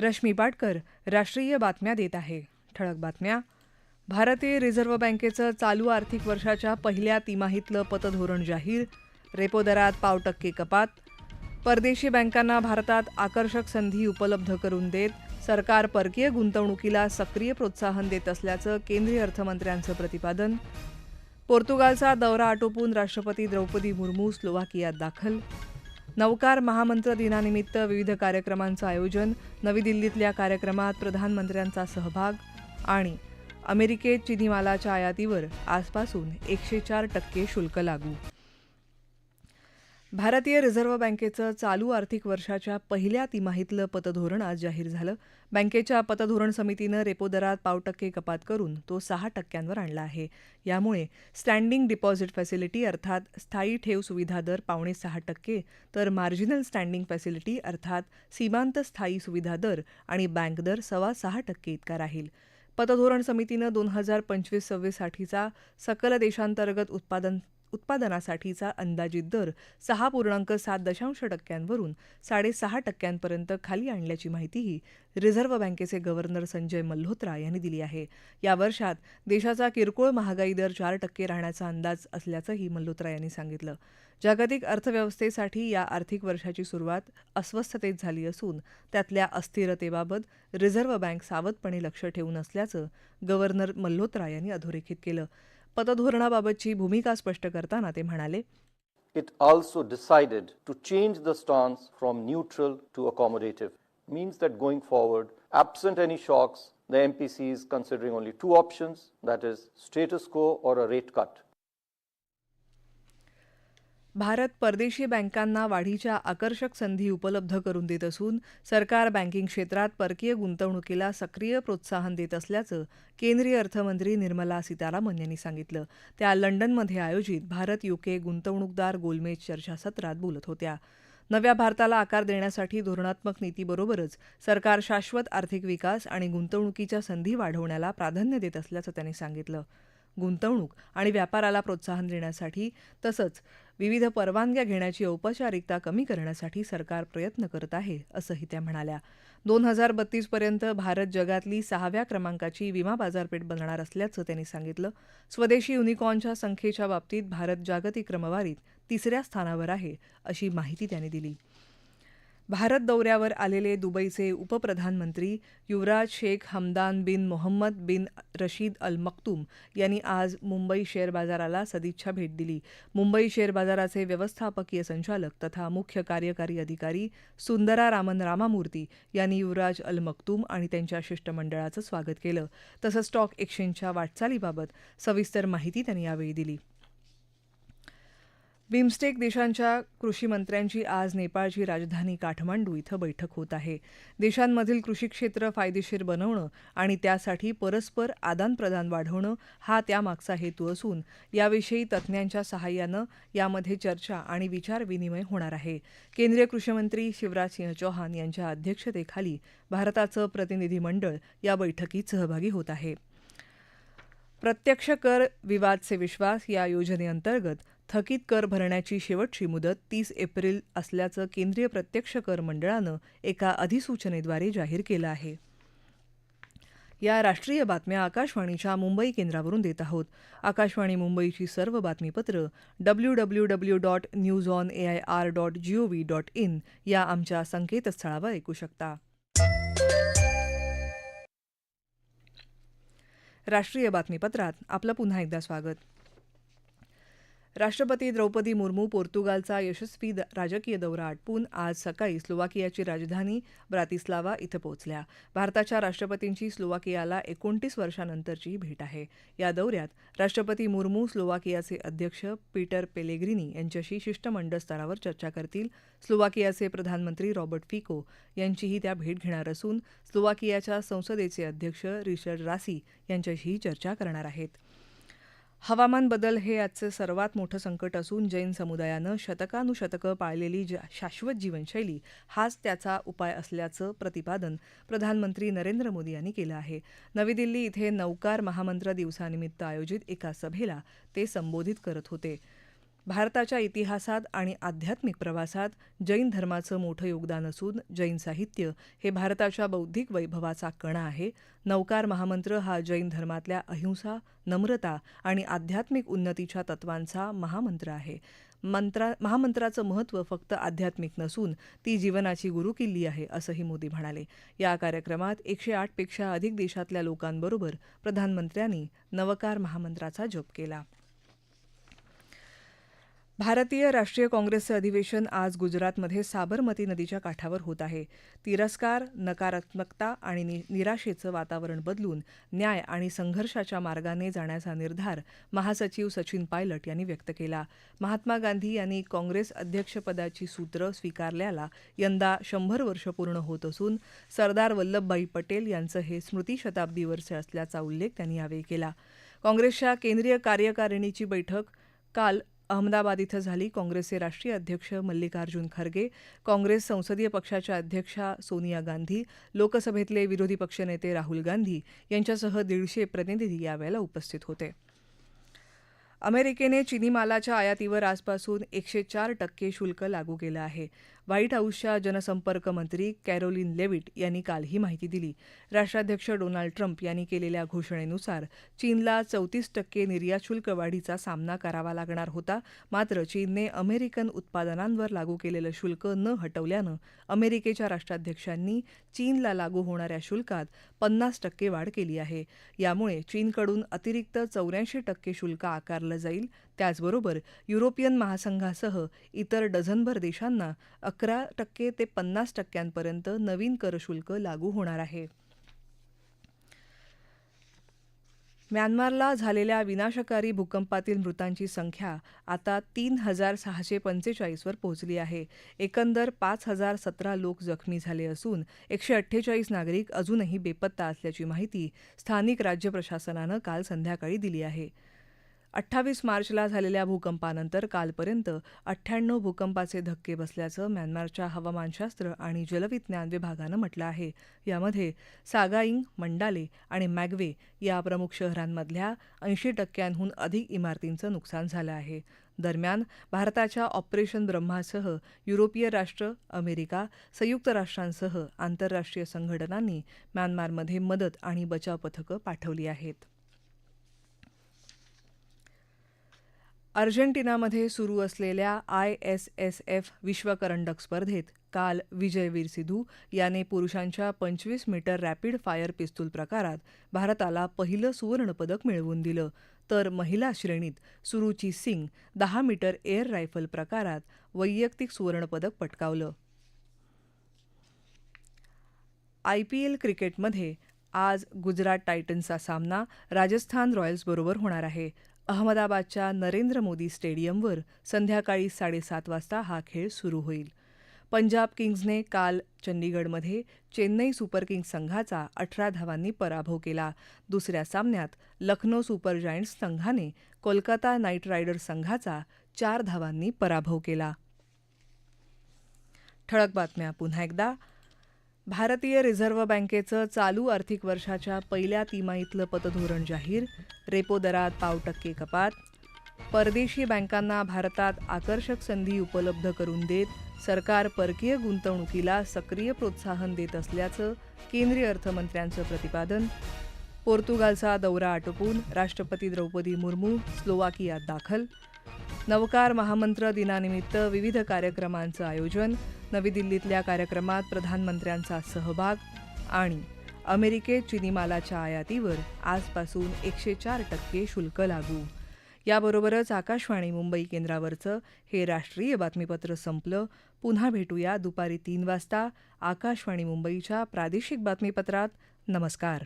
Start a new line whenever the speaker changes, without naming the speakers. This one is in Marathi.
रश्मी पाटकर राष्ट्रीय बातम्या देत आहे ठळक बातम्या भारतीय रिझर्व्ह बँकेचं चालू आर्थिक वर्षाच्या पहिल्या तिमाहीतलं पतधोरण जाहीर रेपो दरात पाव टक्के कपात परदेशी बँकांना भारतात आकर्षक संधी उपलब्ध करून देत सरकार परकीय गुंतवणुकीला सक्रिय प्रोत्साहन देत असल्याचं केंद्रीय अर्थमंत्र्यांचं प्रतिपादन पोर्तुगालचा दौरा आटोपून राष्ट्रपती द्रौपदी मुर्मू स्लोवाकियात दाखल नवकार महामंत्र दिनानिमित्त विविध कार्यक्रमांचं आयोजन नवी दिल्लीतल्या कार्यक्रमात प्रधानमंत्र्यांचा सहभाग आणि अमेरिकेत चिनी मालाच्या आयातीवर आजपासून एकशे चार टक्के शुल्क लागू भारतीय रिझर्व्ह बँकेचं चालू आर्थिक वर्षाच्या पहिल्या तिमाहीतलं पतधोरण आज जाहीर झालं बँकेच्या पतधोरण समितीनं रेपो दरात पाव टक्के कपात करून तो सहा टक्क्यांवर आणला आहे यामुळे स्टँडिंग डिपॉझिट फॅसिलिटी अर्थात स्थायी ठेव सुविधा दर पावणे सहा टक्के तर मार्जिनल स्टँडिंग फॅसिलिटी अर्थात सीमांत स्थायी सुविधा दर आणि बँक दर सव्वा सहा टक्के इतका राहील पतधोरण समितीनं दोन हजार पंचवीस साठीचा सकल देशांतर्गत उत्पादन उत्पादनासाठीचा अंदाजित दर सहा पूर्णांक सात दशांश टक्क्यांवरून साडेसहा टक्क्यांपर्यंत खाली आणल्याची माहितीही रिझर्व्ह बँकेचे गव्हर्नर संजय मल्होत्रा यांनी दिली आहे या वर्षात देशाचा किरकोळ महागाई दर चार टक्के राहण्याचा अंदाज असल्याचंही मल्होत्रा यांनी सांगितलं जागतिक अर्थव्यवस्थेसाठी या आर्थिक वर्षाची सुरुवात अस्वस्थतेत झाली असून त्यातल्या अस्थिरतेबाबत रिझर्व्ह बँक सावधपणे लक्ष ठेवून असल्याचं गव्हर्नर मल्होत्रा यांनी अधोरेखित केलं It
also decided to change the stance from neutral to accommodative. Means that going forward, absent any shocks, the MPC is considering only two options that is, status quo or a rate cut.
Bharat परदेशी बँकांना वाढीच्या आकर्षक संधी उपलब्ध करून देत असून सरकार बँकिंग क्षेत्रात परकीय गुंतवणुकीला सक्रिय प्रोत्साहन देत असल्याचं केंद्रीय अर्थमंत्री निर्मला सीतारामन यांनी सांगितलं त्या लंडनमध्ये आयोजित भारत युके गुंतवणूकदार गोलमेज चर्चासत्रात बोलत होत्या नव्या भारताला आकार देण्यासाठी धोरणात्मक नीतीबरोबरच सरकार शाश्वत आर्थिक विकास आणि गुंतवणुकीच्या संधी वाढवण्याला प्राधान्य देत असल्याचं त्यांनी सांगितलं गुंतवणूक आणि व्यापाराला प्रोत्साहन देण्यासाठी तसंच विविध परवानग्या घेण्याची औपचारिकता कमी करण्यासाठी सरकार प्रयत्न करत आहे असंही त्या म्हणाल्या दोन हजार बत्तीसपर्यंत भारत जगातली सहाव्या क्रमांकाची विमा बाजारपेठ बनणार असल्याचं त्यांनी सांगितलं स्वदेशी युनिकॉनच्या संख्येच्या बाबतीत भारत जागतिक क्रमवारीत तिसऱ्या स्थानावर आहे अशी माहिती त्यांनी दिली भारत दौऱ्यावर आलेले दुबईचे उपप्रधानमंत्री युवराज शेख हमदान बिन मोहम्मद बिन रशीद अल मक्तूम यांनी आज मुंबई शेअर बाजाराला सदिच्छा भेट दिली मुंबई शेअर बाजाराचे व्यवस्थापकीय संचालक तथा मुख्य कार्यकारी अधिकारी सुंदरा रामन रामामूर्ती यांनी युवराज अल मक्तूम आणि त्यांच्या शिष्टमंडळाचं स्वागत केलं तसंच स्टॉक एक्सचेंजच्या वाटचालीबाबत सविस्तर माहिती त्यांनी यावेळी दिली बिमस्टेक देशांच्या कृषी मंत्र्यांची आज नेपाळची राजधानी काठमांडू इथं बैठक होत आहे देशांमधील कृषी क्षेत्र फायदेशीर बनवणं आणि त्यासाठी परस्पर आदानप्रदान वाढवणं हा त्यामागचा हेतू असून याविषयी तज्ज्ञांच्या सहाय्यानं यामध्ये चर्चा आणि विचारविनिमय होणार आहे केंद्रीय कृषीमंत्री शिवराज सिंह चौहान यांच्या अध्यक्षतेखाली भारताचं प्रतिनिधी मंडळ या बैठकीत सहभागी होत आहे प्रत्यक्ष कर विवाद से विश्वास या योजनेअंतर्गत थकीत कर भरण्याची शेवटची मुदत तीस एप्रिल असल्याचं केंद्रीय प्रत्यक्ष कर मंडळानं एका अधिसूचनेद्वारे जाहीर केलं आहे या राष्ट्रीय बातम्या आकाशवाणीच्या मुंबई केंद्रावरून देत आहोत आकाशवाणी मुंबईची सर्व बातमीपत्र W W W dot news on A I R dot V dot in या आमच्या संकेतस्थळावर ऐकू शकता राष्ट्रीय बातमीपत्रात आपलं पुन्हा एकदा स्वागत राष्ट्रपती द्रौपदी मुर्मू पोर्तुगालचा यशस्वी राजकीय दौरा आटपून आज सकाळी स्लोवाकियाची राजधानी ब्रातिस्लावा इथं पोहोचल्या भारताच्या राष्ट्रपतींची स्लोवाकियाला एकोणतीस वर्षानंतरची भेट आहे या दौऱ्यात राष्ट्रपती मुर्मू स्लोवाकियाचे अध्यक्ष पीटर पेलेग्रिनी यांच्याशी शिष्टमंडळ स्तरावर चर्चा करतील स्लोवाकियाचे प्रधानमंत्री रॉबर्ट फिको यांचीही त्या भेट घेणार असून स्लोवाकियाच्या संसदेचे अध्यक्ष रिचर्ड रासी यांच्याशीही चर्चा करणार आहेत हवामान बदल हे आजचं सर्वात मोठं संकट असून जैन समुदायानं शतकानुशतकं पाळलेली शाश्वत जीवनशैली हाच त्याचा उपाय असल्याचं प्रतिपादन प्रधानमंत्री नरेंद्र मोदी यांनी केलं आहे नवी दिल्ली इथे नौकार महामंत्र दिवसानिमित्त आयोजित एका सभेला ते संबोधित करत होते भारताच्या इतिहासात आणि आध्यात्मिक प्रवासात जैन धर्माचं मोठं योगदान असून जैन साहित्य हे भारताच्या बौद्धिक वैभवाचा कणा आहे नवकार महामंत्र हा जैन धर्मातल्या अहिंसा नम्रता आणि आध्यात्मिक उन्नतीच्या तत्वांचा महामंत्र आहे मंत्रा महामंत्राचं महत्त्व फक्त आध्यात्मिक नसून ती जीवनाची गुरुकिल्ली आहे असंही मोदी म्हणाले या कार्यक्रमात एकशे आठपेक्षा अधिक देशातल्या लोकांबरोबर प्रधानमंत्र्यांनी नवकार महामंत्राचा जप केला भारतीय राष्ट्रीय काँग्रेसचं अधिवेशन आज गुजरातमध्ये साबरमती नदीच्या काठावर होत आहे तिरस्कार नकारात्मकता आणि निराशेचं वातावरण बदलून न्याय आणि संघर्षाच्या मार्गाने जाण्याचा निर्धार महासचिव सचिन पायलट यांनी व्यक्त केला महात्मा गांधी यांनी काँग्रेस अध्यक्षपदाची सूत्रं स्वीकारल्याला यंदा शंभर वर्ष पूर्ण होत असून सरदार वल्लभभाई पटेल यांचं हे स्मृती वर्ष असल्याचा उल्लेख त्यांनी यावेळी केला काँग्रेसच्या केंद्रीय कार्यकारिणीची बैठक काल अहमदाबाद इथं झाली काँग्रेसचे राष्ट्रीय अध्यक्ष मल्लिकार्जुन खरगे काँग्रेस संसदीय पक्षाच्या अध्यक्षा सोनिया गांधी लोकसभेतले विरोधी पक्षनेते राहुल गांधी यांच्यासह दीडशे प्रतिनिधी यावेळेला उपस्थित होते अमेरिकेने चिनी मालाच्या आयातीवर आजपासून एकशे चार टक्के शुल्क लागू केलं आहे व्हाईट हाऊसच्या जनसंपर्क मंत्री कॅरोलिन लेविट यांनी काल ही माहिती दिली राष्ट्राध्यक्ष डोनाल्ड ट्रम्प यांनी केलेल्या घोषणेनुसार चीनला चौतीस टक्के निर्यात शुल्क वाढीचा सामना करावा लागणार होता मात्र चीनने अमेरिकन उत्पादनांवर लागू केलेलं शुल्क न हटवल्यानं अमेरिकेच्या राष्ट्राध्यक्षांनी चीनला लागू होणाऱ्या शुल्कात पन्नास टक्के वाढ केली आहे यामुळे चीनकडून अतिरिक्त चौऱ्याऐंशी टक्के शुल्क आकारलं जाईल त्याचबरोबर युरोपियन महासंघासह इतर डझनभर देशांना अकरा टक्के ते पन्नास टक्क्यांपर्यंत नवीन करशुल्क लागू होणार आहे म्यानमारला झालेल्या विनाशकारी भूकंपातील मृतांची संख्या आता तीन हजार सहाशे पंचेचाळीसवर पोहोचली आहे एकंदर पाच हजार सतरा लोक जखमी झाले असून एकशे अठ्ठेचाळीस नागरिक अजूनही बेपत्ता असल्याची माहिती स्थानिक राज्य प्रशासनानं काल संध्याकाळी दिली आहे अठ्ठावीस मार्चला झालेल्या भूकंपानंतर कालपर्यंत अठ्ठ्याण्णव भूकंपाचे धक्के बसल्याचं म्यानमारच्या हवामानशास्त्र आणि जलविज्ञान विभागानं म्हटलं आहे यामध्ये सागाईंग मंडाले आणि मॅगवे या प्रमुख शहरांमधल्या ऐंशी टक्क्यांहून अधिक इमारतींचं नुकसान झालं आहे दरम्यान भारताच्या ऑपरेशन ब्रह्मासह युरोपीय राष्ट्र अमेरिका संयुक्त राष्ट्रांसह आंतरराष्ट्रीय संघटनांनी म्यानमारमध्ये मदत आणि बचाव पथकं पाठवली आहेत अर्जेंटिनामध्ये सुरू असलेल्या आय एस एस एफ विश्वकरंडक स्पर्धेत काल विजयवीर सिद्धू याने पुरुषांच्या पंचवीस मीटर रॅपिड फायर पिस्तूल प्रकारात भारताला पहिलं सुवर्णपदक मिळवून दिलं तर महिला श्रेणीत सुरुची सिंग दहा मीटर एअर रायफल प्रकारात वैयक्तिक सुवर्णपदक पटकावलं आयपीएल क्रिकेटमध्ये आज गुजरात टायटन्सचा सामना राजस्थान रॉयल्सबरोबर होणार आहे अहमदाबादच्या नरेंद्र मोदी स्टेडियमवर संध्याकाळी साडेसात वाजता हा खेळ सुरू होईल पंजाब किंग्जने काल चंदीगडमध्ये चेन्नई सुपर किंग्ज संघाचा अठरा धावांनी पराभव केला दुसऱ्या सामन्यात लखनौ सुपर जायंट्स संघाने कोलकाता नाईट रायडर्स संघाचा चार धावांनी पराभव केला ठळक बातम्या पुन्हा एकदा भारतीय रिझर्व्ह बँकेचं चालू आर्थिक वर्षाच्या पहिल्या तिमाहीतलं पतधोरण जाहीर रेपो दरात पाव टक्के कपात परदेशी बँकांना भारतात आकर्षक संधी उपलब्ध करून देत सरकार परकीय गुंतवणुकीला सक्रिय प्रोत्साहन देत असल्याचं केंद्रीय अर्थमंत्र्यांचं प्रतिपादन पोर्तुगालचा दौरा आटोपून राष्ट्रपती द्रौपदी मुर्मू स्लोवाकियात दाखल नवकार महामंत्र दिनानिमित्त विविध कार्यक्रमांचं आयोजन नवी दिल्लीतल्या कार्यक्रमात प्रधानमंत्र्यांचा सहभाग आणि अमेरिकेत चिनी मालाच्या आयातीवर आजपासून एकशे चार टक्के शुल्क लागू याबरोबरच आकाशवाणी मुंबई केंद्रावरचं हे राष्ट्रीय बातमीपत्र संपलं पुन्हा भेटूया दुपारी तीन वाजता आकाशवाणी मुंबईच्या प्रादेशिक बातमीपत्रात नमस्कार